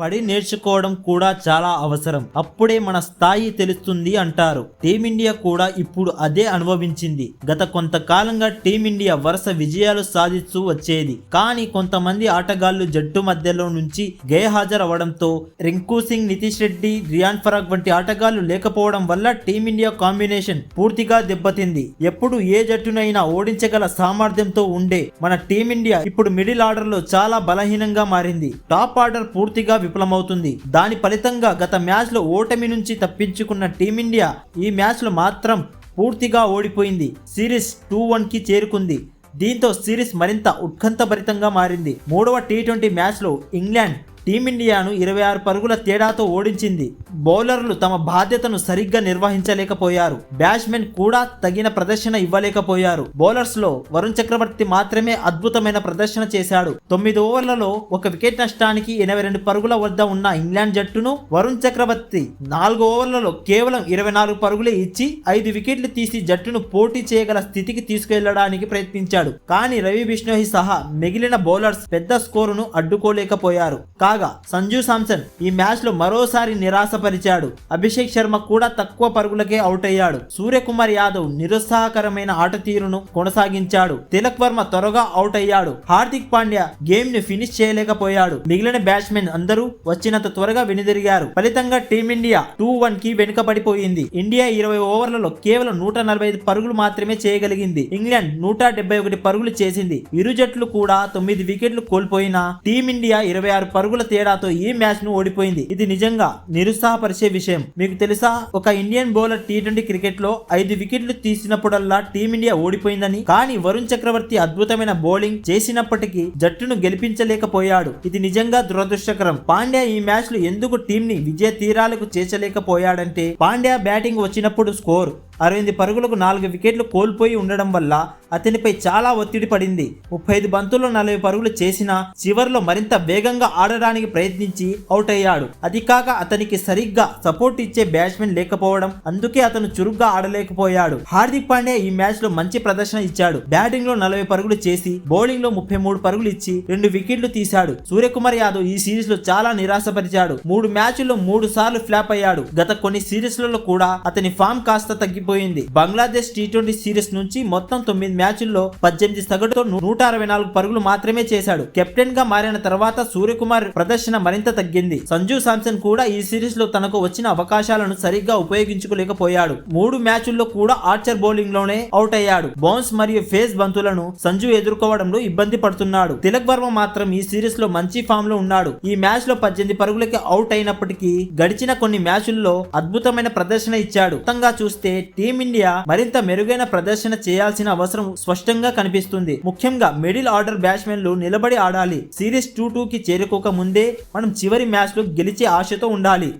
పడి నేర్చుకోవడం కూడా చాలా అవసరం. అప్పుడే మన స్థాయి తెలుస్తుంది అంటారు. టీమిండియా కూడా ఇప్పుడు అదే అనుభవించింది. గత కొంతకాలంగా టీమిండియా వరుస విజయాలు సాధిస్తూ వచ్చేది. కానీ కొంతమంది ఆటగాళ్ళు జట్టు మధ్యలో నుంచి గైహాజరవడంతో రింకు సింగ్ నితీష్ రెడ్డి రియాన్ ఫరాగ్ వంటి ఆటగాళ్ళు లేకపోవడం వల్ల టీమిండియా కాంబినేషన్ పూర్తిగా దెబ్బతింది. ఎప్పుడు ఏ జట్టునైనా ఓడించగల సామర్థ్యంతో ఉండే మన టీమిండియా ఇప్పుడు మిడిల్ ఆర్డర్లో చాలా బలహీనంగా మారింది. టాప్ ఆర్డర్ పూర్తిగా విఫలమవుతుంది. దాని ఫలితంగా గత మ్యాచ్లో ఓటమి నుంచి తప్పించుకున్న టీమిండియా ఈ మ్యాచ్లో మాత్రం పూర్తిగా ఓడిపోయింది. సిరీస్ టూ వన్కి చేరుకుంది. దీంతో సిరీస్ మరింత ఉత్కంఠభరితంగా మారింది. మూడవ టీ ట్వంటీ మ్యాచ్లో ఇంగ్లాండ్ టీమిండియాను ఇరవై ఆరు పరుగుల తేడాతో ఓడించింది. బౌలర్లు తమ బాధ్యతను సరిగ్గా నిర్వహించలేకపోయారు. బ్యాట్స్మెన్ కూడా తగిన ప్రదర్శన ఇవ్వలేకపోయారు. బౌలర్స్లో వరుణ్ చక్రవర్తి మాత్రమే అద్భుతమైన ప్రదర్శన చేశాడు. తొమ్మిది ఓవర్లలో ఒక వికెట్ నష్టానికి ఎనభై రెండు పరుగుల వద్ద ఉన్న ఇంగ్లాండ్ జట్టును వరుణ్ చక్రవర్తి నాలుగు ఓవర్లలో కేవలం ఇరవై నాలుగు పరుగులే ఇచ్చి ఐదు వికెట్లు తీసి జట్టును పోటీ చేయగల స్థితికి తీసుకెళ్ళడానికి ప్రయత్నించాడు. కానీ రవి బిష్ణోహి సహా మిగిలిన బౌలర్స్ పెద్ద స్కోరును అడ్డుకోలేకపోయారు. కాగా సంజు సామ్సన్ ఈ మ్యాచ్లో మరోసారి నిరాశపరిచాడు. అభిషేక్ శర్మ కూడా తక్కువ పరుగులకే అవుట్ అయ్యాడు సూర్యకుమార్ యాదవ్ నిరుత్సాహకరమైన ఆట తీరును కొనసాగించాడు. తిలక్ వర్మ త్వరగా అవుట్ అయ్యాడు హార్దిక్ పాండ్యా గేమ్ని ఫినిష్ చేయలేకపోయాడు. మిగిలిన బ్యాట్స్మెన్ అందరూ వచ్చినంత త్వరగా వెనుదిరిగారు. ఫలితంగా టీమిండియా టూ వన్కి వెనుకబడిపోయింది. ఇండియా ఇరవై ఓవర్లలో కేవలం నూట నలభై ఐదు పరుగులు మాత్రమే చేయగలిగింది. ఇంగ్లాండ్ నూట డెబ్బై ఒకటి పరుగులు చేసింది. ఇరు జట్లు కూడా తొమ్మిది వికెట్లు కోల్పోయినా టీమిండియా ఇరవై ఆరు పరుగుల తేడాతో ఈ మ్యాచ్ను ఓడిపోయింది. ఇది నిజంగా నిరుత్సాహపరిచే విషయం. మీకు తెలుసా? ఒక ఇండియన్ బౌలర్ టీ ట్వంటీ క్రికెట్లో ఐదు వికెట్లు తీసినప్పుడల్లా టీమిండియా ఓడిపోయిందని. కానీ వరుణ్ చక్రవర్తి అద్భుతమైన బౌలింగ్ చేసినప్పటికీ జట్టును గెలిపించలేకపోయాడు. ఇది నిజంగా దురదృష్టకరం. పాండ్యా ఈ మ్యాచ్లో ఎందుకు టీం ని విజయ తీరాలకు చేర్చలేకపోయాడంటే పాండ్యా బ్యాటింగ్ వచ్చినప్పుడు స్కోర్ అరవై పరుగులకు నాలుగు వికెట్లు కోల్పోయి ఉండడం వల్ల అతనిపై చాలా ఒత్తిడి పడింది. ముప్పై ఐదు బంతుల్లో నలభై పరుగులు చేసినా చివర్లో మరింత వేగంగా ఆడడానికి ప్రయత్నించి అవుట్ అయ్యాడు. అది కాక అతనికి సరిగ్గా సపోర్ట్ ఇచ్చే బ్యాట్స్మెన్ లేకపోవడం అందుకే అతను చురుగ్గా ఆడలేకపోయాడు. హార్దిక్ పాండ్యా ఈ మ్యాచ్లో మంచి ప్రదర్శన ఇచ్చాడు. బ్యాటింగ్లో నలభై పరుగులు చేసి బౌలింగ్లో ముప్పై మూడు పరుగులు ఇచ్చి రెండు వికెట్లు తీశాడు. సూర్యకుమార్ యాదవ్ ఈ సిరీస్లో చాలా నిరాశపరిచాడు. మూడు మ్యాచ్ల్లో మూడు సార్లు ఫ్లాప్ అయ్యాడు. గత కొన్ని సిరీస్లలో కూడా అతని ఫామ్ కాస్త తగ్గిపోయింది బంగ్లాదేశ్ టీ ట్వంటీ సిరీస్ నుంచి మొత్తం తొమ్మిది మ్యాచ్ల్లో పద్దెనిమిది సగటుతో నూట అరవై నాలుగు పరుగులు మాత్రమే చేశాడు. కెప్టెన్గా మారిన తర్వాత సూర్యకుమార్ ప్రదర్శన మరింత తగ్గింది. సంజు సామ్సన్ కూడా ఈ సిరీస్లో తనకు వచ్చిన అవకాశాలను సరిగ్గా ఉపయోగించుకోలేకపోయాడు. మూడు మ్యాచ్ల్లో కూడా ఆర్చర్ బౌలింగ్లోనే అవుట్ అయ్యాడు బౌన్స్ మరియు ఫేస్ బంతులను సంజు ఎదుర్కోవడంలో ఇబ్బంది పడుతున్నాడు. తిలక్ వర్మ మాత్రం ఈ సిరీస్లో మంచి ఫామ్లో ఉన్నాడు. ఈ మ్యాచ్లో పద్దెనిమిది పరుగులకి అవుట్ అయినప్పటికీ గడిచిన కొన్ని మ్యాచ్ల్లో అద్భుతమైన ప్రదర్శన ఇచ్చాడు. మొత్తంగా చూస్తే టీమిండియా మరింత మెరుగైన ప్రదర్శన చేయాల్సిన అవసరం స్పష్టంగా కనిపిస్తుంది. ముఖ్యంగా మిడిల్ ఆర్డర్ బ్యాట్స్మెన్లు నిలబడి ఆడాలి. సిరీస్ టూ టూ కి చేరుకోక ముందే మనం చివరి మ్యాచ్లో గెలిచే ఆశతో ఉండాలి.